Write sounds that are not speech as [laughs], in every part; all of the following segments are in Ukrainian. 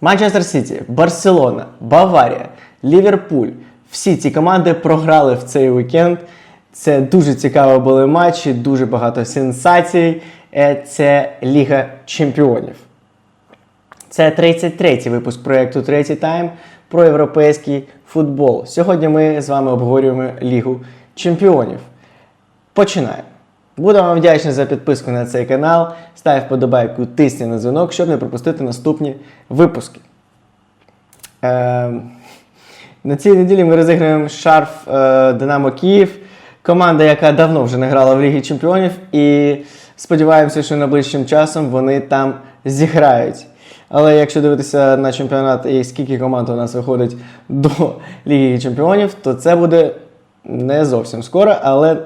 Манчестер Сіті, Барселона, Баварія, Ліверпуль. Всі ці команди програли в цей вікенд. Це дуже цікаво були матчі, дуже багато сенсацій. Е, Це Ліга Чемпіонів. Це 33-й випуск проєкту Третій тайм про європейський футбол. Сьогодні ми з вами обговорюємо Лігу Чемпіонів. Починаємо. Буду вам вдячний за підписку на цей канал. Став вподобайку, тисні на дзвінок, щоб не пропустити наступні випуски. Е, на цій неділі ми розіграємо шарф е, Динамо Київ. Команда, яка давно вже не грала в Лігі Чемпіонів, і сподіваємося, що найближчим часом вони там зіграють. Але якщо дивитися на чемпіонат і скільки команд у нас виходить до Ліги Чемпіонів, то це буде не зовсім скоро, але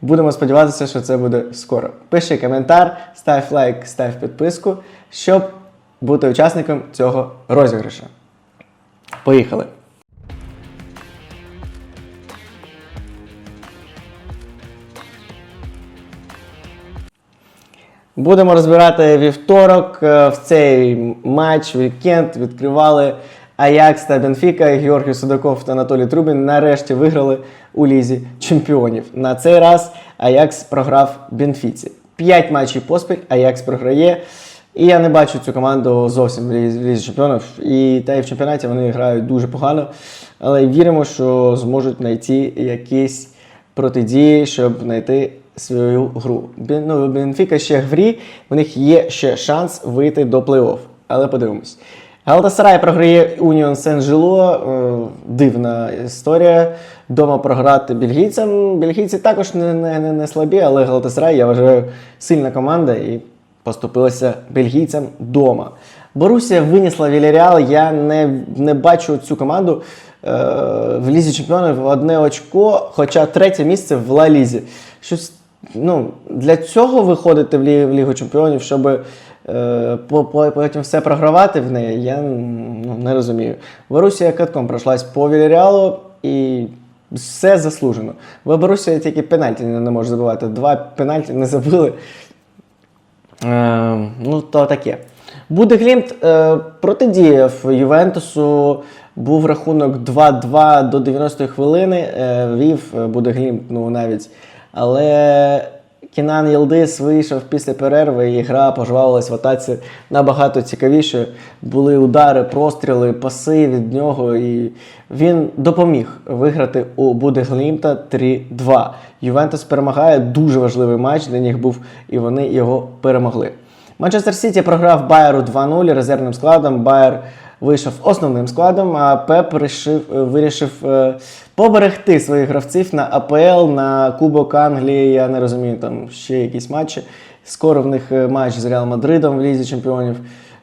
будемо сподіватися, що це буде скоро. Пиши коментар, став лайк, став підписку, щоб бути учасником цього розіграшу. Поїхали! Будемо розбирати вівторок. Е, В цей матч, вікенд відкривали Аякс та Бенфіка. Георгій Судаков та Анатолій Трубін нарешті виграли у лізі чемпіонів. На цей раз Аякс програв Бенфіці. П'ять матчів поспіль Аякс програє. І я не бачу цю команду зовсім в лізі, в чемпіонів. І та й в чемпіонаті вони грають дуже погано. Але віримо, що зможуть знайти якісь протидії, щоб знайти свою гру. Ну, Бенфіка ще в грі, у них є ще шанс вийти до плей-офф. Але подивимось. Галатасарай програє Уніон Сен-Жило. Е, Дивна історія. Дома програти бельгійцям. Бельгійці також не, не, не, слабі, але Галатасарай, я вважаю, сильна команда і поступилася бельгійцям дома. Борусія винесла Вільяріал. Я не, не бачу цю команду е, в Лізі Чемпіонів одне очко, хоча третє місце в Ла Лізі. Щось ну, для цього виходити в, Лі, в Лігу Чемпіонів, щоб потім все програвати в неї, я ну, не розумію. Борусія катком пройшлась по Вільяріалу і все заслужено. Бо Борусія тільки пенальті не, може забивати. Два пенальті не забили. Е, ну, то таке. Будеглімт е, протидіяв Ювентусу. Був рахунок 2-2 до 90-ї хвилини. Е, вів е, Будеглімт, ну навіть. Але Кінан Єлдис вийшов після перерви, і гра пожвавилась в атаці набагато цікавіше. Були удари, простріли, паси від нього, і він допоміг виграти у Будеглімта 3-2. Ювентус перемагає дуже важливий матч для них був, і вони його перемогли. Манчестер Сіті програв Байеру 2-0 резервним складом. Байер вийшов основним складом, а Пеп рішив, е, вирішив е, поберегти своїх гравців на АПЛ, на Кубок Англії. Я не розумію, там ще якісь матчі. Скоро в них е, матч з Реал Мадридом в Лізі Чемпіонів.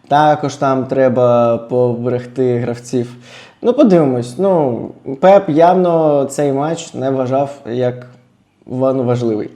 Також там треба поберегти гравців. Ну, подивимось. Ну, Пеп явно цей матч не вважав як важливий.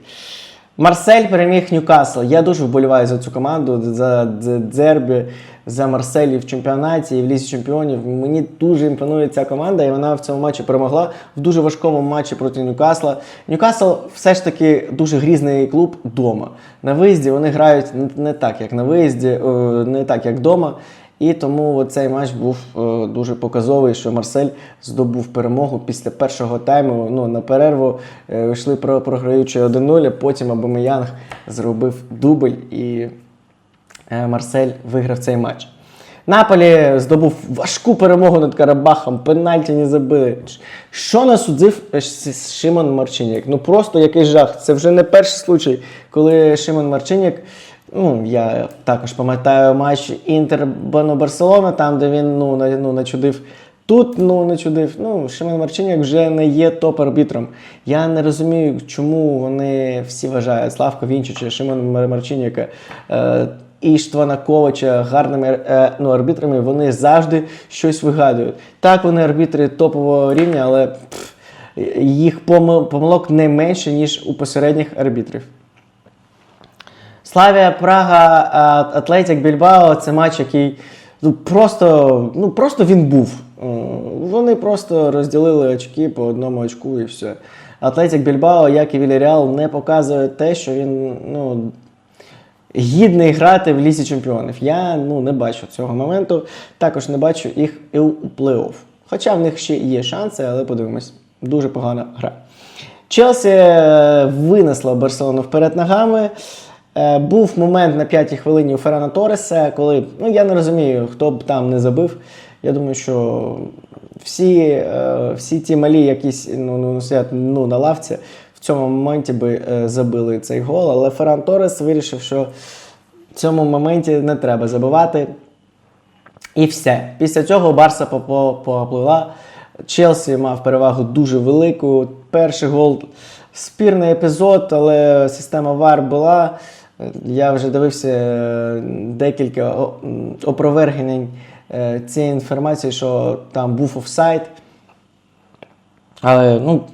Марсель переміг Ньюкасл. Я дуже вболіваю за цю команду, за дзербі, за Марсель і в чемпіонаті і в лісі чемпіонів. Мені дуже імпонує ця команда, і вона в цьому матчі перемогла в дуже важкому матчі проти Ньюкасла. Ньюкасл все ж таки дуже грізний клуб вдома. На виїзді вони грають не- не так, як на виїзді, е, не так, як вдома. І тому цей матч був е, дуже показовий, що Марсель здобув перемогу після першого тайму. Ну, на перерву е, йшли про програючи 1-0, потім Абамеянг зробив дубль і е, Марсель виграв цей матч. Наполі здобув важку перемогу над Карабахом, пенальті не забили. Що насудив Шимон Марчиняк? Ну просто якийсь жах. Це вже не перший случай, коли Шимон Марчиняк. Ну, я також пам'ятаю матч Інтер Барселона, там, де він ну, на- ну, начудив. Тут ну чудив. Ну, Шимон Марчиняк вже не є топ-арбітром. Я не розумію, чому вони всі вважають Славка Вінчича, Шимон Мар- Марчиняка, е, Іштвана Ковача гарними е, ну, арбітрами. Вони завжди щось вигадують. Так, вони арбітри топового рівня, але пф, їх помилок не менше, ніж у посередніх арбітрів. Славія Прага, а, Атлетік Більбао це матч, який ну, просто, ну, просто він був. Е, Вони просто розділили очки по одному очку і все. Атлетік Більбао, як і Вільяріал, не показує те, що він ну, гідний грати в лісі чемпіонів. Я ну, не бачу цього моменту. Також не бачу їх і у плей-офф. Хоча в них ще є шанси, але подивимось, дуже погана гра. Челсі е, винесла Барселону вперед ногами. Е, Був момент на п'ятій хвилині у Феррана Тореса, коли ну я не розумію, хто б там не забив. Я думаю, що всі, е, всі ті малі, якісь ну, ну, сидять ну, на лавці, в цьому моменті би е, забили цей гол. Але Ферран Торес вирішив, що в цьому моменті не треба забивати. І все. Після цього Барса поплила. Челсі мав перевагу дуже велику. Перший гол спірний епізод, але система VAR була. Я вже дивився е, декілька опровергнень е, цієї інформації, що там був офсайд. Але ну,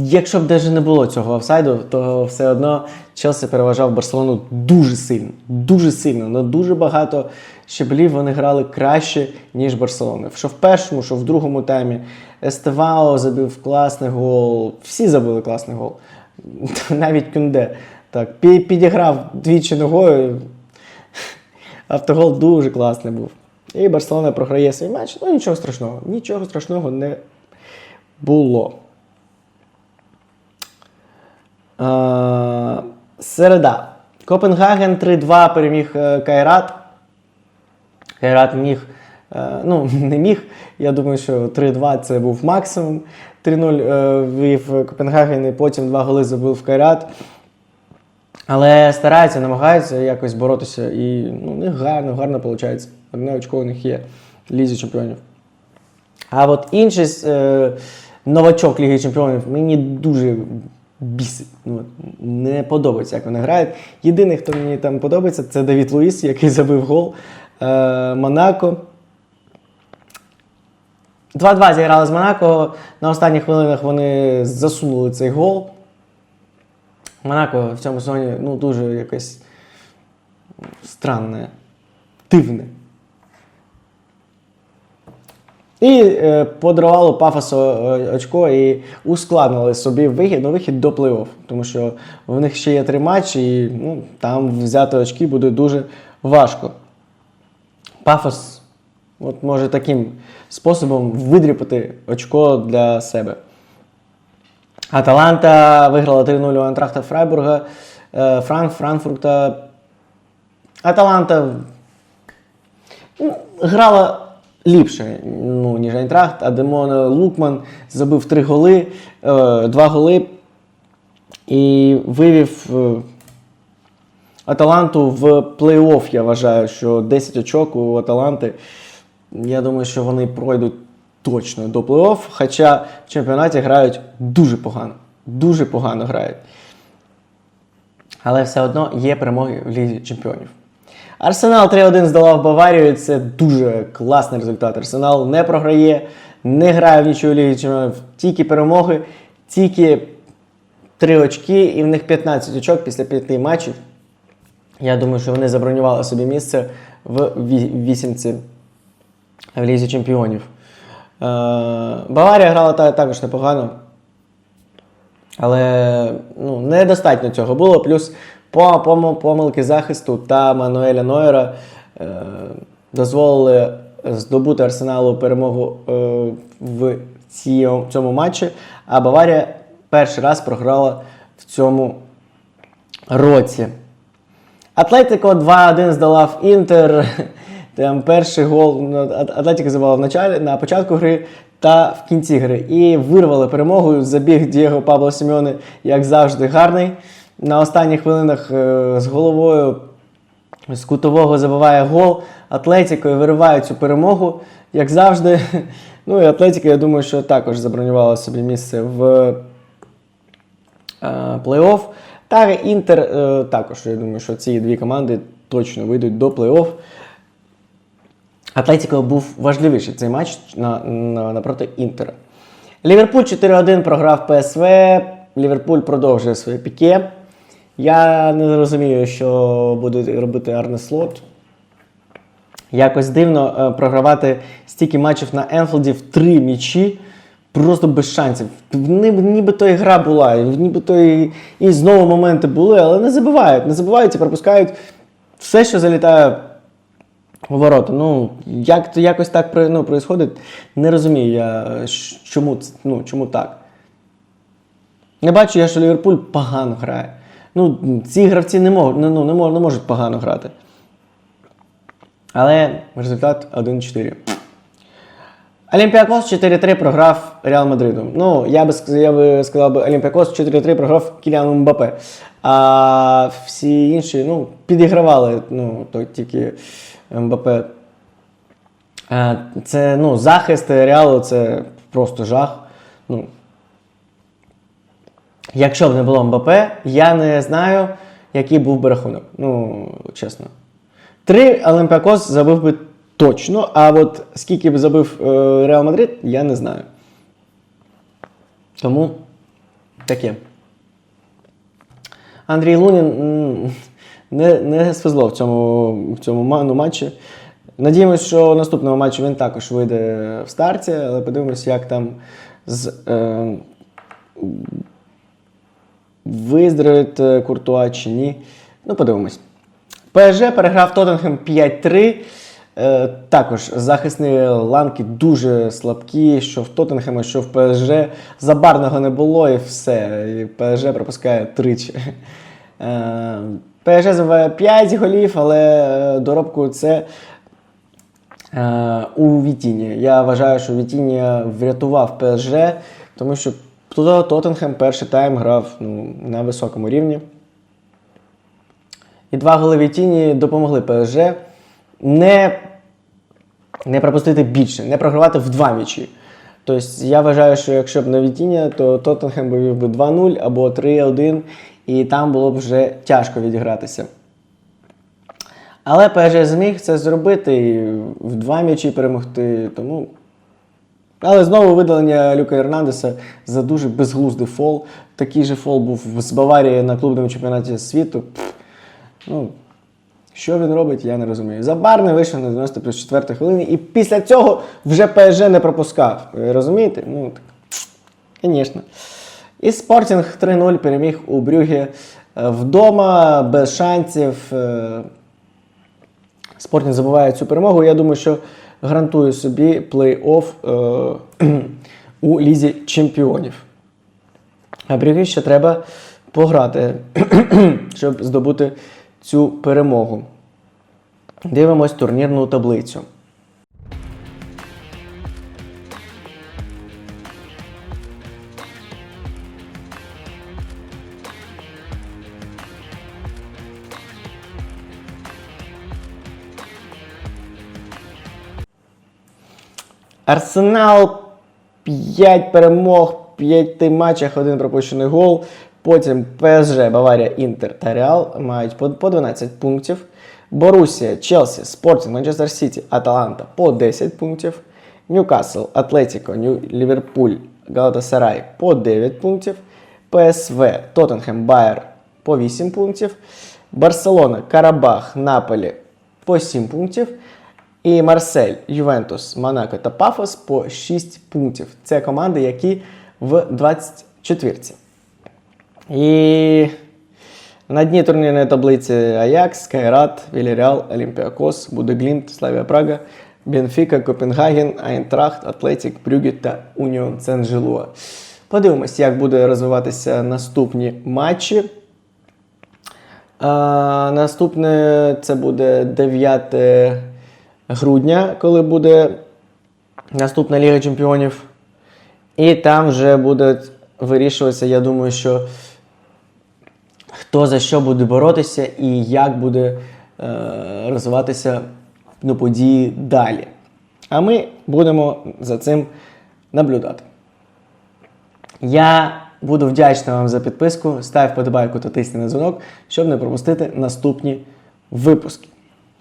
Якщо б навіть не було цього офсайду, то все одно Челсі переважав Барселону дуже сильно. Дуже сильно. На дуже багато щеблів вони грали краще, ніж Барселона. Що в першому, що в другому таймі. Естевао забив класний гол. Всі забили класний гол. [laughs] Навіть Кюнде. Так, підіграв двічі ногою. Автогол дуже класний був. І Барселона програє свій матч. Ну нічого страшного. Нічого страшного не було. Е, Середа. Копенгаген 3-2 переміг е, Кайрат. Кайрат міг. е, Ну, [laughs] не міг. Я думаю, що 3-2 це був максимум. 3-0 е, вів Копенгаген і потім два голи забив Кайрат. Але стараються, намагаються якось боротися. І ну, у гарно, гарно виходить. Одне очко у них є Лізі чемпіонів. А от інший е, новачок Ліги Чемпіонів мені дуже бісить. Ну, не подобається, як вони грають. Єдиний, хто мені там подобається, це Давід Луїс, який забив гол е, Монако. 2-2 зіграли з Монако. На останніх хвилинах вони засунули цей гол. Монако в цьому сезоні ну, дуже якесь странне, дивне. І е, подарувало пафосу е, очко і ускладнили собі вихід, ну, вихід до плей-офф. Тому що в них ще є три матчі, і ну, там взяти очки буде дуже важко. Пафос от, може таким способом видріпати очко для себе. Аталанта виграла 3-0 у Антрахта Фрайбурга. Е, Франк Франкфурта. Аталанта ну, грала ліпше, ну, ніж Айнтрахт. Адемон Лукман забив три голи, е, два голи і вивів е, Аталанту в плей-офф. Я вважаю, що 10 очок у Аталанти. Я думаю, що вони пройдуть точно до плей-офф, хоча в чемпіонаті грають дуже погано. Дуже погано грають. Але все одно є перемоги в Лізі чемпіонів. Арсенал 3-1 здолав Баварію. Це дуже класний результат. Арсенал не програє, не грає в нічого Ліги чемпіонів, тільки перемоги, тільки 3 очки, і в них 15 очок після 5 матчів. Я думаю, що вони забронювали собі місце в вісімці в Лізі чемпіонів. Е, Баварія грала також непогано. Але ну, недостатньо цього було. Плюс по, помилки захисту та Мануеля Нойера е, дозволили здобути Арсеналу перемогу е, в ці- цьому матчі. А Баварія перший раз програла в цьому році. Атлетико 2-1 здолав Інтер. Там перший гол Ат- Атлетико забивала в началі, на початку гри та в кінці гри. І вирвали перемогу. Забіг Дієго Пабло Сімеоне, як завжди, гарний. На останніх хвилинах е, з головою з кутового забиває гол. Атлетико і вириває цю перемогу, як завжди. [laughs] Ну і Атлетико, я думаю, що також забронювала собі місце в е, плей-офф. Та Інтер е, також, я думаю, що ці дві команди точно вийдуть до плей-офф. Атлетіко був важливіший цей матч на, на, напроти Інтера. Ліверпуль 4-1 програв ПСВ. Ліверпуль продовжує своє піке. Я не розумію, що буде робити Арне Слот. Якось дивно е, програвати стільки матчів на Енфілді в три м'ячі. просто без шансів. Ніби, то і гра була, ніби то і, і знову моменти були, але не забивають, не забивають і пропускають все, що залітає ворота. Ну, як якось так ну, происходить, не розумію я, чому, ну, чому так. Не бачу я, що Ліверпуль погано грає. Ну, ці гравці не можуть, ну, ну, не можуть погано грати. Але результат 1-4. Олімпіакос 4-3 програв Реал Мадриду. Ну, я би, я би сказав, би, Олімпіакос 4-3 програв Кіліану Мбапе. А всі інші ну, підігравали ну, то тільки Мбапе. Е, Це ну, захист Реалу це просто жах. Ну, якщо б не було Мбапе, я не знаю, який був би рахунок. Ну, чесно. Три Олімпіакос забив би точно, а от скільки б забив е, Реал Мадрид, я не знаю. Тому таке. Андрій Лунін не, не свезло в цьому, в цьому ну, матчі. Надіємося, що наступного матчу він також вийде в старті, але подивимось, як там з. Е, виздоровить е, Куртуа чи ні. Ну, подивимось. ПСЖ переграв Тоттенхем 5-3. Е, також захисні ланки дуже слабкі, що в Тоттенхема, що в ПСЖ. Забарного не було і все. І ПСЖ пропускає тричі. Е, ПСЖ забиває 5 голів, але е, доробку це у Вітіні. Я вважаю, що Вітіні врятував ПСЖ, тому що Тоттенхем перший тайм грав ну, на високому рівні. І два голи Вітіні допомогли ПСЖ не, не пропустити більше, не програвати в два м'ячі. Тобто я вважаю, що якщо б не Вітіння, то Тоттенхем би би 2-0 або 3-1, і там було б вже тяжко відігратися. Але ПСЖ зміг це зробити і в два м'ячі перемогти. Тому. Але знову видалення Люка Ернандеса за дуже безглуздий фол. Такий же фол був з Баварії на клубному чемпіонаті світу. Пф, ну, що він робить, я не розумію. Забарний вийшов на 90 плюс 4 хвилині, і після цього вже ПСЖ не пропускав. Ви розумієте? Ну, так, звісно. І Спортінг 3-0 переміг у Брюгі е, вдома, без шансів. Е, Спортінг забуває цю перемогу. Я думаю, що гарантує собі плей-офф е, [clears throat] у Лізі Чемпіонів. А Брюгі ще треба пограти, [clears throat] щоб здобути цю перемогу. Дивимось турнірну таблицю. Арсенал 5 перемог, 5 матчах, один пропущений гол. Потім ПСЖ, Баварія, Інтер та Реал мають по, по 12 пунктів. Борусія, Челсі, Спортінг, Манчестер Сіті, Аталанта по 10 пунктів. Ньюкасл, Атлетіко. Ліверпуль, Галатасарай по 9 пунктів. ПСВ, Тоттенхем, Байер по 8 пунктів. Барселона, Карабах, Наполі по 7 пунктів. І Марсель, Ювентус, Монако та Пафос по 6 пунктів. Це команди, які в 24-ці. І на дні турнірної таблиці Аякс, Кайрат, Вільяріал, Олімпіакос, Будеглінт, Славія Прага, Бенфіка, Копенгаген, Айнтрахт, Атлетік, Брюгі та Уніон Сен-Жилуа. Подивимось, як буде розвиватися наступні матчі. А, наступне це буде 9 грудня, коли буде наступна Ліга Чемпіонів. І там вже буде вирішуватися, я думаю, що хто за що буде боротися і як буде е, розвиватися ну, події далі. А ми будемо за цим наблюдати. Я буду вдячний вам за підписку. Став подобайку та тисни на дзвінок, щоб не пропустити наступні випуски.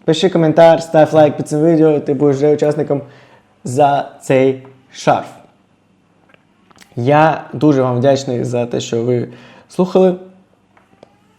Пиши коментар, став лайк під цим відео, ти будеш вже учасником за цей шарф. Я дуже вам вдячний за те, що ви слухали.